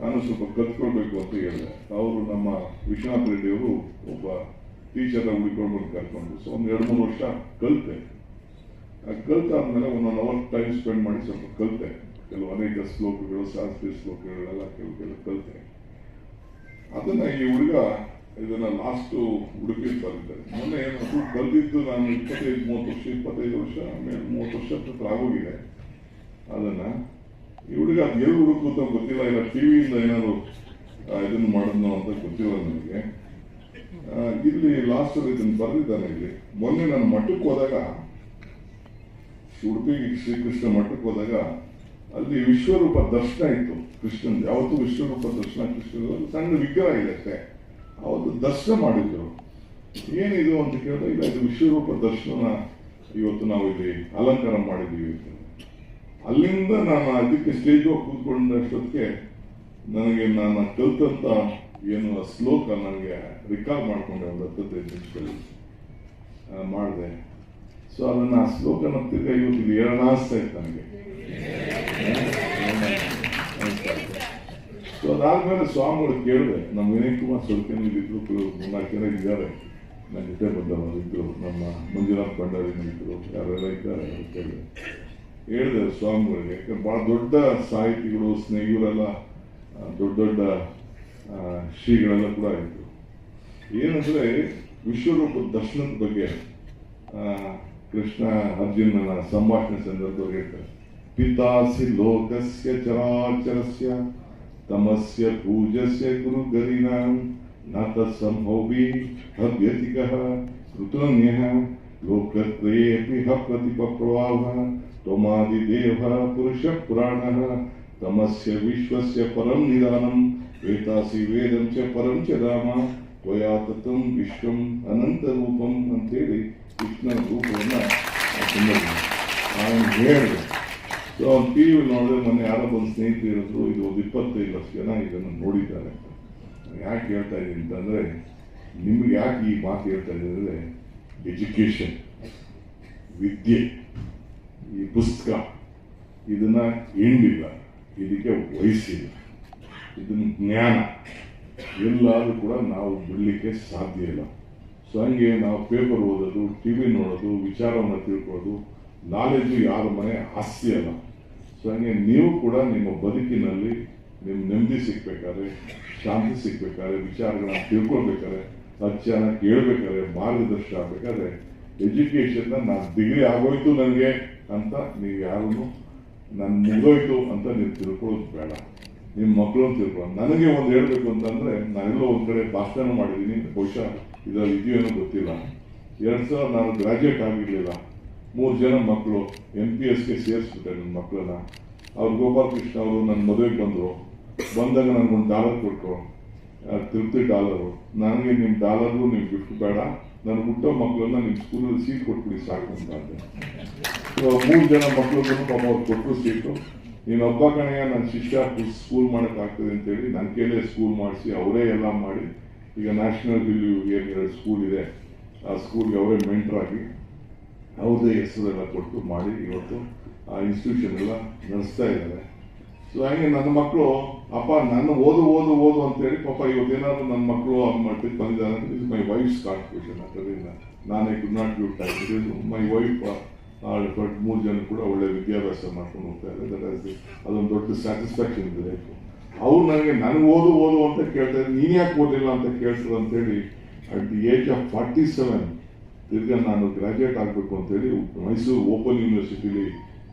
ನಾನು ಸ್ವಲ್ಪ ಕಲ್ತ್ಕೊಳ್ಬೇಕು ಅಂತ ಹೇಳಿದೆ. ಅವರು ನಮ್ಮ ವಿಶ್ವನಾಥ್ ರೆಡ್ಡಿಯವರು ಒಬ್ಬ ಟೀಚರ್ ಹುಡುಕೊಂಡು ಬಂದು ಕರ್ಕೊಂಡು ಸೊ ಒಂದು ಎರಡು ಮೂರು ವರ್ಷ ಕಲಿತೆ. ಕಲ್ತಾದ್ಮೇಲೆ ಒಂದೊಂದು ಅವರ್ ಟೈಮ್ ಸ್ಪೆಂಡ್ ಮಾಡಿ ಸ್ವಲ್ಪ ಕಲಿತೆ. ಕೆಲವು ಅನೇಕ ಶ್ಲೋಕಗಳು, ಶಾಸ್ತ್ರೀಯ ಶ್ಲೋಕಗಳೆಲ್ಲ ಕೆಲವು ಕೆಲವು ಕಲಿತೆ. ಅದನ್ನ ಈ ಹುಡುಗ ಇದನ್ನ ಲಾಸ್ಟ್ ಉಡುಪಿ ಬರ್ತಾರೆ ಮೊನ್ನೆ ಏನು ಕಲ್ತಿದ್ದು ನಾನು ಇಪ್ಪತ್ತೈದು, ಮೂವತ್ತು ವರ್ಷ, ಇಪ್ಪತ್ತೈದು ವರ್ಷ, ಆಮೇಲೆ ಮೂವತ್ತು ವರ್ಷ ಹತ್ರ ಆಗೋಗಿದೆ. ಅದನ್ನ ಈ ಹುಡುಗ ಅದು ಎಲ್ಲಿ ಹುಡುಕುತ್ತೋ ಗೊತ್ತಿಲ್ಲ. ಇಲ್ಲ ಟಿವಿಯಿಂದ ಏನಾದ್ರು ಇದನ್ನು ಇದನ್ನ ಮಾಡೋದು ಅಂತ ಗೊತ್ತಿಲ್ಲ ನನಗೆ. ಇಲ್ಲಿ ಲಾಸ್ಟ್ ಇದನ್ನ ಬರೆದಿದ್ದಾನೆ ಇಲ್ಲಿ. ಮೊನ್ನೆ ನಾನು ಮಠಕ್ಕೆ ಹೋದಾಗ ಉಡುಪಿ ಶ್ರೀಕೃಷ್ಣ ಮಠಕ್ಕೆ ಹೋದಾಗ ಅಲ್ಲಿ ವಿಶ್ವರೂಪ ದರ್ಶನ ಇತ್ತು ಕೃಷ್ಣನ್ ಯಾವತ್ತು ವಿಶ್ವರೂಪ ದರ್ಶನ ಕೃಷ್ಣ ಸಣ್ಣ ವಿಗ್ರಹ ಅಷ್ಟೇ. ಅವತ್ತು ದರ್ಶನ ಮಾಡಿದ್ರು. ಏನಿದು ಅಂತ ಕೇಳಿದ್ರೆ, ಇಲ್ಲ, ಇದು ವಿಶ್ವರೂಪ ದರ್ಶನ ಇವತ್ತು ನಾವು ಇಲ್ಲಿ ಅಲಂಕಾರ ಮಾಡಿದ್ದೀವಿ ಅಲ್ಲಿಂದ ನಾನು ಅದಕ್ಕೆ ಸ್ಟೇಜ್ ಹೋಗಿ ಕೂತ್ಕೊಂಡಷ್ಟೊತ್ತಿಗೆ ನನಗೆ ನಾನು ಕಲ್ತಂತ ಏನು ಶ್ಲೋಕ ನನಗೆ ರಿಕಾರ್ಡ್ ಮಾಡ್ಕೊಂಡೆ ಒಂದು ಹತ್ತೈದು ನಿಮಿಷದಲ್ಲಿ. ಮಾಡಿದೆ. ಸೊ ಅದನ್ನ ಆ ತಿರ್ಗಾ ಇವತ್ತು ಇದು ಏಳನಾಸ್ತಾ ಇತ್ತು ನನಗೆ ಸೊ ಅದಾದ್ಮೇಲೆ ಸ್ವಾಮಿಗಳು ಕೇಳಿದೆ, ನಮ್ಮ ವಿನಯ್ ಕುಮಾರ್ ಸ್ವಲ್ಪ ಇದ್ರು ನಾಲ್ಕು ಜನ ಇದ್ದಾರೆ ನನ್ನ ಜೊತೆ ಬಂದವರು ನಮ್ಮ ಮಂಜುನಾಥ್ ಭಂಡಾರಿ ಇದ್ರು, ಯಾರೆಲ್ಲ ಇದ್ದಾರೆ ಕೇಳಿದೆ. ಹೇಳಿದೆ ಸ್ವಾಮಿಗಳಿಗೆ, ಯಾಕಂದ್ರೆ ಭಾಳ ದೊಡ್ಡ ಸಾಹಿತಿಗಳು ಸ್ನೇಹಿತರೆಲ್ಲ ದೊಡ್ಡ ದೊಡ್ಡ ಶ್ರೀಗಳೆಲ್ಲ ಕೂಡ ಇದ್ರು. ಏನಂದರೆ ವಿಶ್ವರೂಪ ದರ್ಶನದ ಬಗ್ಗೆ ಕೃಷ್ಣ ಅರ್ಜುನನ ಸಂಭಾಷಣೆ ಸಂದರ್ಭದಲ್ಲಿ ಹೇಳ್ತಾರೆ ಪಿತಾಸಿ ಲೋಕಸ್ಯ ಚರಾಚರಸ್ಯ ತಮಸ್ಯ ಪೂಜಸ್ಯ ಗುರು ಗರಿನಾಂ ನ ತತ್ಸಂಭವಿ ಹವ್ಯತಿಕಃ ಕೃತನ್ಯಃ ಲೋಕತ್ರಯೇಪಿ ಹ ಪ್ರತಿಪಪ್ರವಾಹ ತ್ವಮಾದಿದೇವ ಪುರುಷ ಪುರಾಣಃ ತಮಸ್ಯ ವಿಶ್ವಸ್ಯ ಪರಂ ನಿಧಾನಂ ವೇತಾಸಿ ವೇದಂ ಚ ಪರಂ ಚ ರಾಮ ತ್ವಯಾ ತತಂ ವಿಶ್ವಂ ಅನಂತ ರೂಪಂ ಕೃಷ್ಣನ ರೂಪವನ್ನ ಅವನು ಹೇಳಿದೆ. ಸೊ ಅವ್ನು ಟಿ ವಿ ನೋಡಿದ್ರೆ ಮೊನ್ನೆ ಯಾರೋ ಒಂದು ಸ್ನೇಹಿತರು ಇದು ಒಂದು ಇಪ್ಪತ್ತೈದು ಲಕ್ಷ ಜನ ಇದನ್ನು ನೋಡಿದ್ದಾರೆ ಯಾಕೆ ಹೇಳ್ತಾ ಇದ್ದೀನಿ ಅಂತಂದ್ರೆ, ನಿಮ್ಗೆ ಯಾಕೆ ಈ ಮಾತು ಹೇಳ್ತಾ ಇದ್ದೀನಿ ಅಂದ್ರೆ ಎಜುಕೇಶನ್ ವಿದ್ಯೆ, ಈ ಪುಸ್ತಕ, ಇದನ್ನು ಎಂಡಿಲ್ಲ ಇದಕ್ಕೆ ವಯಸ್ಸಿಲ್ಲ. ಇದನ್ನು ಜ್ಞಾನ. ಎಲ್ಲಾದರೂ ಕೂಡ ನಾವು ಬಿಡಲಿಕ್ಕೆ ಸಾಧ್ಯ ಇಲ್ಲ. ಸೊ ಹಂಗೆ ನಾವು ಪೇಪರ್ ಓದೋದು, ಟಿ ವಿ ನೋಡೋದು, ವಿಚಾರವನ್ನು ತಿಳ್ಕೊಳ್ಳೋದು ನಾಲೆಜು ಯಾರ ಮನೆ ಆಸ್ತಿ ಅಲ್ಲ. ಸೊ ಹಂಗೆ ನೀವು ಕೂಡ ನಿಮ್ಮ ಬದುಕಿನಲ್ಲಿ ನಿಮ್ಮ ನೆಮ್ಮದಿ ಸಿಗ್ಬೇಕಾದ್ರೆ, ಶಾಂತಿ ಸಿಗ್ಬೇಕಾದ್ರೆ, ವಿಚಾರಗಳನ್ನ ತಿಳ್ಕೊಳ್ಬೇಕಾದ್ರೆ ಕೇಳಬೇಕಾದ್ರೆ ಕೇಳ್ಬೇಕಾದ್ರೆ, ಮಾರ್ಗದರ್ಶನ ಆಗ್ಬೇಕಾದ್ರೆ ಎಜುಕೇಷನ್ನ ನಾನು ಡಿಗ್ರಿ ಆಗೋಯ್ತು ನನಗೆ ಅಂತ ನೀವು ಯಾರನ್ನು ನಾನು ಮುಗೋಯ್ತು ಅಂತ ನೀವು ತಿಳ್ಕೊಳ್ಳೋದು ಬೇಡ. ನಿಮ್ಮ ಮಕ್ಕಳು ತಿಳ್ಕೊಳ್ಳೋದು. ನನಗೆ ಒಂದು ಹೇಳಬೇಕು ಅಂತಂದ್ರೆ ನಾನೆಲ್ಲೋ ಒಂದು ಕಡೆ ಭಾಷಣ ಮಾಡಿದ್ದೀನಿ ಬಹುಶಃ ಇದರಲ್ಲಿ ಇದೆಯೇನೋ ಗೊತ್ತಿಲ್ಲ. ಎರಡು ಸಾವಿರ ನಾನು ಗ್ರಾಜುಯೇಟ್ ಆಗಿರಲಿಲ್ಲ ಮೂರು ಜನ ಮಕ್ಕಳು ಎಂ ಪಿ ಎಸ್ಗೆ ಸೇರಿಸ್ಬಿಟ್ಟೆ ನನ್ನ ಮಕ್ಕಳನ್ನ ಅವ್ರು ಗೋಪಾಲಕೃಷ್ಣ ಅವರು ನನ್ನ ಮದುವೆಗೆ ಬಂದರು. ಬಂದಾಗ ನನಗೊಂದು ಡಾಲರ್ ಕೊಟ್ಟರು ತಿರುಪತಿ ಡಾಲರು. ನನಗೆ ನಿಮ್ಮ ಡಾಲರ್ಗೂ ನೀವು ಗಿಫ್ಟ್ ಬೇಡ. ನನ್ನ ಹುಟ್ಟೋ ಮಕ್ಕಳನ್ನ ನಿಮ್ಮ ಸ್ಕೂಲಲ್ಲಿ ಸೀಟ್ ಕೊಟ್ಬಿಡಿ ಸಾಕು ಅಂತ ಮೂರು ಜನ ಮಕ್ಕಳು ಪಾಪ ಅವ್ರು ಕೊಟ್ಟರು ಸೀಟು. ನೀನು ಒಬ್ಬ ಕಣೆಯ ನನ್ನ ಶಿಷ್ಯ ಸ್ಕೂಲ್ ಮಾಡೋಕ್ಕಾಗ್ತದೆ ಅಂತೇಳಿ ನನ್ನ ಕೈಲೇ ಸ್ಕೂಲ್ ಮಾಡಿಸಿ, ಅವರೇ ಎಲ್ಲ ಮಾಡಿ ಈಗ ನ್ಯಾಷನಲ್ ವ್ಯಾಲ್ಯೂ ಏನು ಸ್ಕೂಲ್ ಇದೆ. ಆ ಸ್ಕೂಲ್ಗೆ ಅವರೇ ಮೆಂಟ್ರಾಗಿ ಅವ್ರದ್ದೇ ಹೆಸರೆಲ್ಲ ಕೊಟ್ಟು ಮಾಡಿ ಇವತ್ತು ಆ ಇನ್ಸ್ಟಿಟ್ಯೂಷನ್ ಎಲ್ಲ ನಡೆಸ್ತಾ ಇದ್ದಾರೆ. ಸೊ ಹಾಗೆ ನನ್ನ ಮಕ್ಕಳು, ಅಪ್ಪ, ನಾನು ಓದು ಓದು ಓದು ಅಂತೇಳಿ ಪಾಪ ಇವತ್ತೇನಾದ್ರು ನನ್ನ ಮಕ್ಕಳು ಆ ಬಂದಿದ್ದಾರೆ ಬಂದಿದ್ದಾರೆ ಇಸ್ ಮೈ ವೈಫ್ಸ್ ಕಾಂಟ್ರಿಬ್ಯೂಷನ್ ಅದರಿಂದ ನಾನೇ good not you time my wife ಮೂರು ಜನ ಕೂಡ ಒಳ್ಳೆ ವಿದ್ಯಾಭ್ಯಾಸ ಮಾಡ್ಕೊಂಡು ಹೋಗ್ತಾ ಇದ್ದಾರೆ. ಅದೊಂದು ದೊಡ್ಡ ಸ್ಯಾಟಿಸ್ಫ್ಯಾಕ್ಷನ್ ಇದೆ ಅವ್ರು ನನಗೆ ನನಗೆ ಓದು ಓದು ಅಂತ ಕೇಳ್ತಾ ಇದ್ದಾರೆ ನೀನು ಯಾಕೆ ಓದಿಲ್ಲ ಅಂತ ಕೇಳ್ತಾರೆ ಅಂತೇಳಿ at the age of forty seven ತಿರ್ಗಾ ನಾನು ಗ್ರಾಜುಯೇಟ್ ಆಗಬೇಕು ಅಂತೇಳಿ ಮೈಸೂರು ಓಪನ್ ಯೂನಿವರ್ಸಿಟಿಲಿ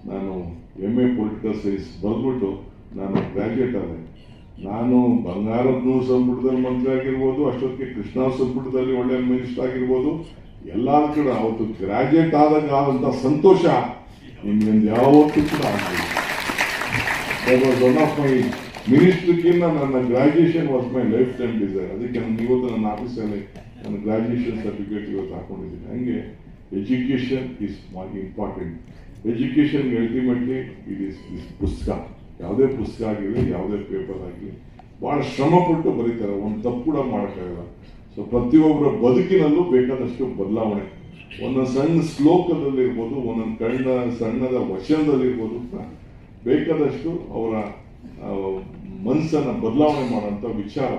ನಾನು ಎಂ ಎ ಪೊಲಿಟಿಕಲ್ ಸೈನ್ಸ್ ಬರೆದ್ಬಿಟ್ಟು ನಾನು ಗ್ರಾಜುಯೇಟ್ ಆದೆ. ನಾನು ಬಂಗಾರದ್ನು ಸಂಪುಟದಲ್ಲಿ ಮಂತ್ರಿ ಆಗಿರ್ಬೋದು ಅಷ್ಟೊತ್ತಿಗೆ ಕೃಷ್ಣ ಸಂಪುಟದಲ್ಲಿ ಒಳ್ಳೆಯ ಮಿನಿಸ್ಟರ್ ಆಗಿರ್ಬೋದು ಎಲ್ಲ ಕೂಡ ಅವತ್ತು ಗ್ರಾಜುಯೇಟ್ ಆದಾಗ ಆದಂಥ ಸಂತೋಷ ನಿಮ್ಮಿಂದ ಯಾವತ್ತೂ ಕೂಡ ಆಗ್ತದೆ ಒನ್ ಆಫ್ my ಮಿನಿಸ್ಟ್ರಿಗಿನ್ನ ನನ್ನ graduation was my life time desire ಅದಕ್ಕೆ ನಾನು ಇವತ್ತು ನನ್ನ ಆಫೀಸಲ್ಲಿ ನನ್ನ ಗ್ರಾಜುಯೇಷನ್ ಸರ್ಟಿಫಿಕೇಟ್ ಇವತ್ತು ಹಾಕೊಂಡಿದ್ದೀನಿ. ಹಂಗೆ education is important education ultimately it is is ಪುಸ್ತಕ. ಯಾವುದೇ ಪುಸ್ತಕ ಆಗಿರಲಿ, ಯಾವುದೇ ಪೇಪರ್ ಆಗಲಿ ಭಾಳ ಶ್ರಮಪಟ್ಟು ಬರೀತಾರೆ. ಒಂದು ತಪ್ಪು ಕೂಡ ಮಾಡೋಕ್ಕಾಗಲ್ಲ. ಸೊ ಪ್ರತಿಯೊಬ್ಬರ ಬದುಕಿನಲ್ಲೂ ಬೇಕಾದಷ್ಟು ಬದಲಾವಣೆ. ಒಂದೊಂದು ಸಣ್ಣ ಶ್ಲೋಕದಲ್ಲಿರ್ಬೋದು ಒಂದೊಂದು ಕಣ್ಣ, ಸಣ್ಣದ ವಚನದಲ್ಲಿರ್ಬೋದು ಬೇಕಾದಷ್ಟು ಅವರ ಮನಸ್ಸನ್ನ ಬದಲಾವಣೆ ಮಾಡುವಂತ ವಿಚಾರ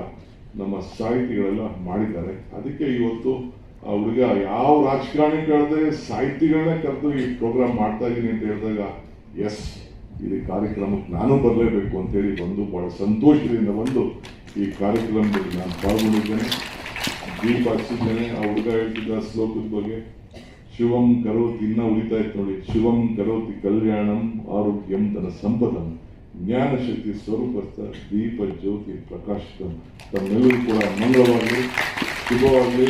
ನಮ್ಮ ಸಾಹಿತಿಗಳೆಲ್ಲ ಮಾಡಿದ್ದಾರೆ. ಅದಕ್ಕೆ ಇವತ್ತು ಆ ಹುಡುಗ ಯಾವ ರಾಜಕಾರಣಿ ಕೇಳದೆ ಸಾಹಿತಿಗಳನ್ನೇ ಕರೆದು ಈ ಪ್ರೋಗ್ರಾಮ್ ಮಾಡ್ತಾ ಇದ್ದೀನಿ ಅಂತ ಹೇಳಿದಾಗ ಎಸ್ ಈ ಕಾರ್ಯಕ್ರಮಕ್ಕೆ ನಾನು ಬರಲೇಬೇಕು ಅಂತೇಳಿ ಬಂದು ಬಹಳ ಸಂತೋಷದಿಂದ ಬಂದು ಈ ಕಾರ್ಯಕ್ರಮದಲ್ಲಿ ನಾನು ಪಾಲ್ಗೊಂಡಿದ್ದೇನೆ. ದೀಪ ಹಚ್ಚಿದ್ದೇನೆ. ಆ ಹುಡುಗ ಹೇಳ್ತಿದ್ದ ಶ್ಲೋಕದ ಬಗ್ಗೆ, ಶಿವಂ ಕರೋತಿ, ಇನ್ನ ಉಳಿತಾ ಇತ್ತು ನೋಡಿ. ಶಿವಂ ಕರೋತಿ ಕಲ್ಯಾಣಂ ಆರೋಗ್ಯಂ ತನ್ನ ಸಂಪದಂ ಜ್ಞಾನ ಶಕ್ತಿ ಸ್ವರೂಪಸ್ಥ ದೀಪ ಜ್ಯೋತಿ ಪ್ರಕಾಶಿತ. ತಮ್ಮೆಲ್ಲರೂ ಕೂಡ ಮಂಗಳವಾಗಲಿ, ಶುಭವಾಗಲಿ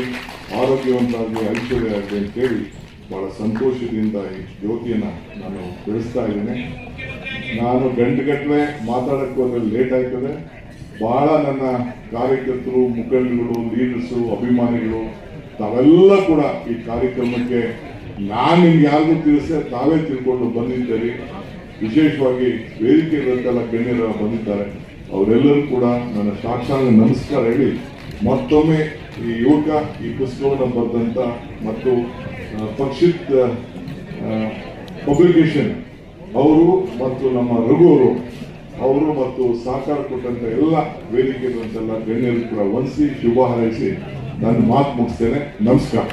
ಆರೋಗ್ಯವಂತಾಗಲಿ ಐಶ್ವರ್ಯ ಆಗಲಿ ಅಂತೇಳಿ ಬಹಳ ಸಂತೋಷದಿಂದ ಈ ಜ್ಯೋತಿಯನ್ನು ನಾನು ಬೆಳೆಸ್ತಾ ಇದ್ದೇನೆ. ನಾನು ಗಂಟೆಗಟ್ಟಲೆ ಮಾತಾಡೋಕ್ಕೆ ಹೋದ್ರೆ ಲೇಟ್ ಆಯ್ತದೆ. ಬಹಳ ನನ್ನ ಕಾರ್ಯಕರ್ತರು ಮುಖಂಡಗಳು ಲೀಡರ್ಸು ಅಭಿಮಾನಿಗಳು, ತಾವೆಲ್ಲ ಕೂಡ ಈ ಕಾರ್ಯಕ್ರಮಕ್ಕೆ ನಾನು ನಿಮ್ಗೆ ಯಾರಿಗೂ ತಾವೇ ತಿಳ್ಕೊಂಡು ಬಂದಿದ್ದೀರಿ. ವಿಶೇಷವಾಗಿ ವೇದಿಕೆ ಇರುವಂತೆಲ್ಲ ಗಣ್ಯರು ಬಂದಿದ್ದಾರೆ. ಅವರೆಲ್ಲರೂ ಕೂಡ ನನ್ನ ಸಾಕ್ಷಾಂಗ ನಮಸ್ಕಾರ ಹೇಳಿ, ಮತ್ತೊಮ್ಮೆ ಈ ಯುವಕ ಈ ಪುಸ್ತಕವನ್ನು ಬರೆದಂತ ಮತ್ತು ಪಕ್ಷಿತ್ ಪಬ್ಲಿಕೇಶನ್ ಅವರು ಮತ್ತು ನಮ್ಮ ರಘು ಅವರು ಅವರು ಮತ್ತು ಸಹಕಾರ ಕೊಟ್ಟಂತ ಎಲ್ಲ ವೇದಿಕೆ ಗಣ್ಯರು ಕೂಡ ವಂದಿಸಿ ಶುಭ ಹಾರೈಸಿ ನಾನು ಮಾತು ಮುಗಿಸ್ತೇನೆ. ನಮಸ್ಕಾರ.